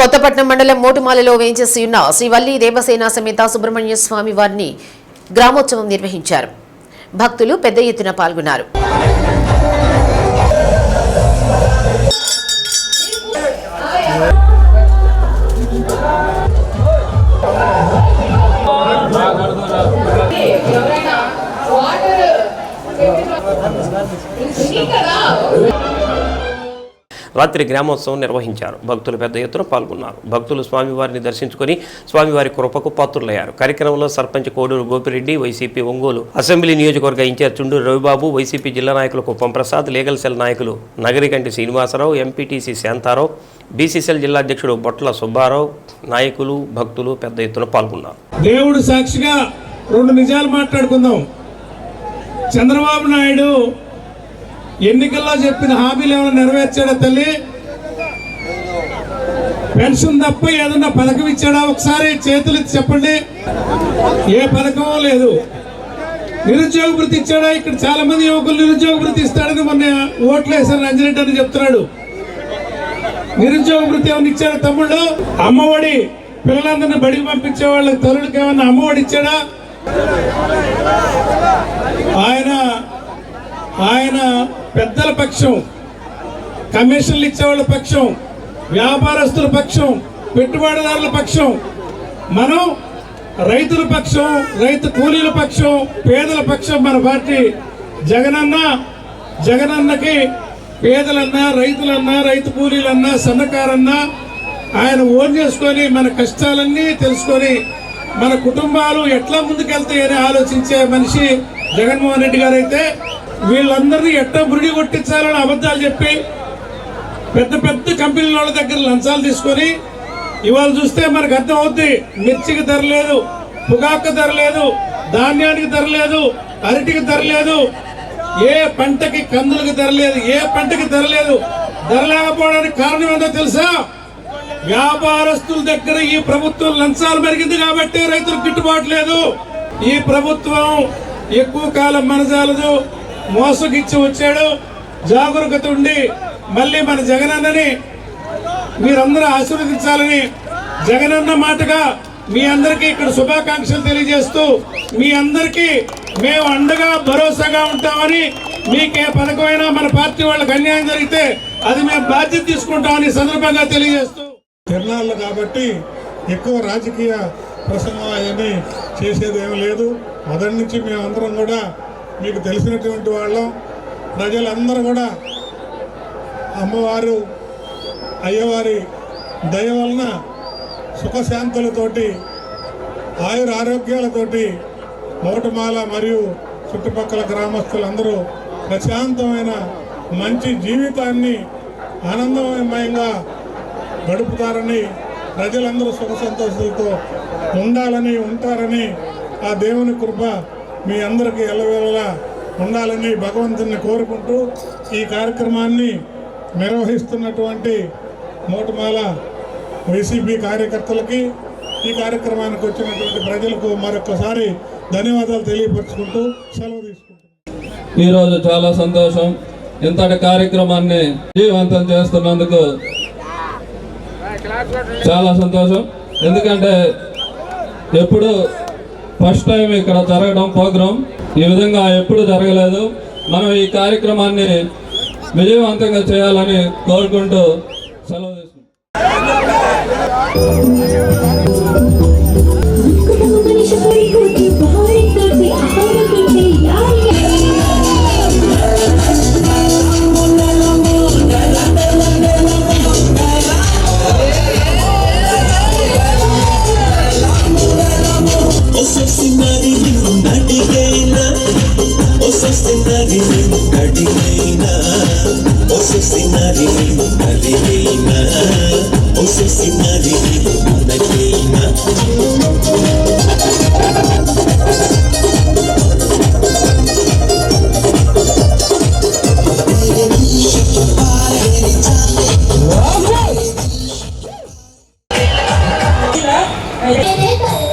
కొత్తపట్నం మండలం మోటుమాలలో వేయించేసి ఉన్న శ్రీవల్లి దేవసేన సమేత సుబ్రహ్మణ్య స్వామి వారిని గ్రామోత్సవం నిర్వహించారు. భక్తులు పెద్ద ఎత్తున పాల్గొన్నారు. రాత్రి గ్రామోత్సవం నిర్వహించారు. భక్తులు పెద్ద ఎత్తున పాల్గొన్నారు. భక్తులు స్వామివారిని దర్శించుకొని స్వామివారి కృపకు పాత్రులయ్యారు. కార్యక్రమంలో సర్పంచ్ కోడూరు గోపిరెడ్డి వైసీపీ ఒంగోలు అసెంబ్లీ నియోజకవర్గ ఇన్ఛార్జ్ చుండూరు రవిబాబు వైసీపీ జిల్లా నాయకులు కుప్పం ప్రసాద్ లీగల్ సెల్ నాయకులు నగరికంటి శ్రీనివాసరావు ఎంపీటీసీ శాంతారావు బీసీసీఎల్ జిల్లా అధ్యక్షుడు బొట్ల సుబ్బారావు నాయకులు భక్తులు పెద్ద ఎత్తున పాల్గొన్నారు. దేవుడు సాక్షిగా రెండు నిజాలు మాట్లాడుకుందాం. చంద్రబాబు నాయుడు ఎన్నికల్లో చెప్పిన హామీలు ఏమైనా నెరవేర్చాడా తల్లి? పెన్షన్ తప్ప ఏదన్నా పథకం ఇచ్చాడా? ఒకసారి చేతులు చెప్పండి. ఏ పథకం లేదు. నిరుద్యోగ వృత్తి ఇచ్చాడా? ఇక్కడ చాలా మంది యువకులు నిరుద్యోగ వృత్తి ఇస్తాడని మొన్న ఓట్లు వేశారు రంజనెట్ అని చెప్తున్నాడు. నిరుద్యోగ వృత్తి ఏమైనా ఇచ్చాడా తమ్ముళ్ళు? అమ్మఒడి. పిల్లలందరినీ బడికి పంపించే వాళ్ళకి తల్లులకి ఏమన్నా అమ్మఒడి ఇచ్చాడా? ఆయన ఆయన పెద్దల పక్షం కమిషన్లు ఇచ్చేవాళ్ళ పక్షం వ్యాపారస్తుల పక్షం పెట్టుబడిదారుల పక్షం మనం రైతుల పక్షం రైతు కూలీల పక్షం పేదల పక్షం మన పార్టీ. జగనన్న జగనన్నకి పేదలన్నా రైతులన్నా రైతు కూలీలన్నా సన్నకారన్నా ఆయన ఓన్ చేసుకొని మన కష్టాలన్నీ తెలుసుకొని మన కుటుంబాలు ఎట్లా ముందుకెళ్తాయని ఆలోచించే మనిషి జగన్మోహన్ రెడ్డి గారు అయితే వీళ్ళందరినీ ఎట్ట బురిడి కొట్టించాలని అబద్ధాలు చెప్పి పెద్ద పెద్ద కంపెనీల వాళ్ళ దగ్గర లంచాలు తీసుకొని ఇవాళ చూస్తే మనకు అర్థం అవుద్ది మిర్చికి ధర లేదు పొగాకు ధర లేదు ధాన్యానికి ధర లేదు అరటికి ధర లేదు ఏ పంటకి కందులకి ధర లేదు ఏ పంటకి ధర లేదు ధర లేకపోవడానికి కారణం ఏంటో తెలుసా? వ్యాపారస్తుల దగ్గర ఈ ప్రభుత్వం లంచాలు పెరిగింది కాబట్టి రైతులకు గిట్టుబాటు లేదు. ఈ ప్రభుత్వం ఎక్కువ కాలం మనజాలదు మోసగిచ్చి వచ్చాడు జాగరూకత ఉండి మళ్ళీ మన జగనన్నని మీరందరూ ఆశీర్వదించాలని జగనన్న మాటగా మీ అందరికీ ఇక్కడ శుభాకాంక్షలు తెలియజేస్తూ మీ అందరికీ మేము అండగా భరోసాగా ఉంటామని మీకే పథకమైనా మన పార్టీ వాళ్ళకి అన్యాయం జరిగితే అది మేము బాధ్యత తీసుకుంటామని సందర్భంగా తెలియజేస్తూ. తిరణాలు కాబట్టి ఎక్కువ రాజకీయ ప్రసంగం అవన్నీ చేసేది ఏమీ లేదు. మొదటి నుంచి మేమందరం కూడా మీకు తెలిసినటువంటి వాళ్ళం. ప్రజలందరూ కూడా అమ్మవారు అయ్యవారి దయ వలన సుఖశాంతులతోటి ఆయుర ఆరోగ్యాలతోటి మోటమాల మరియు చుట్టుపక్కల గ్రామస్తులందరూ ప్రశాంతమైన మంచి జీవితాన్ని ఆనందమయంగా గడుపుతారని ప్రజలందరూ సుఖ సంతోషాలతో ఉండాలని ఉంటారని ఆ దేవుని కృప మీ అందరికీ ఎల్లవేళలా ఉండాలని భగవంతుని కోరుకుంటూ ఈ కార్యక్రమాన్ని నిర్వహిస్తున్నటువంటి మోటమాల వైసీపీ కార్యకర్తలకి ఈ కార్యక్రమానికి వచ్చినటువంటి ప్రజలకు మరొకసారి ధన్యవాదాలు తెలియపరుచుకుంటూ సెలవు తీసుకుంటాం ఈరోజు చాలా సంతోషం. ఇంతటి కార్యక్రమాన్ని జీవంతం చేస్తున్నందుకు చాలా సంతోషం. ఎందుకంటే ఎప్పుడు ఫస్ట్ టైం ఇక్కడ జరగడం ప్రోగ్రాం. ఈ విధంగా ఎప్పుడు జరగలేదు. మనం ఈ కార్యక్రమాన్ని విజయవంతంగా చేయాలని కోరుకుంటూ సెలవు తీసుకుంటాం Hey. you.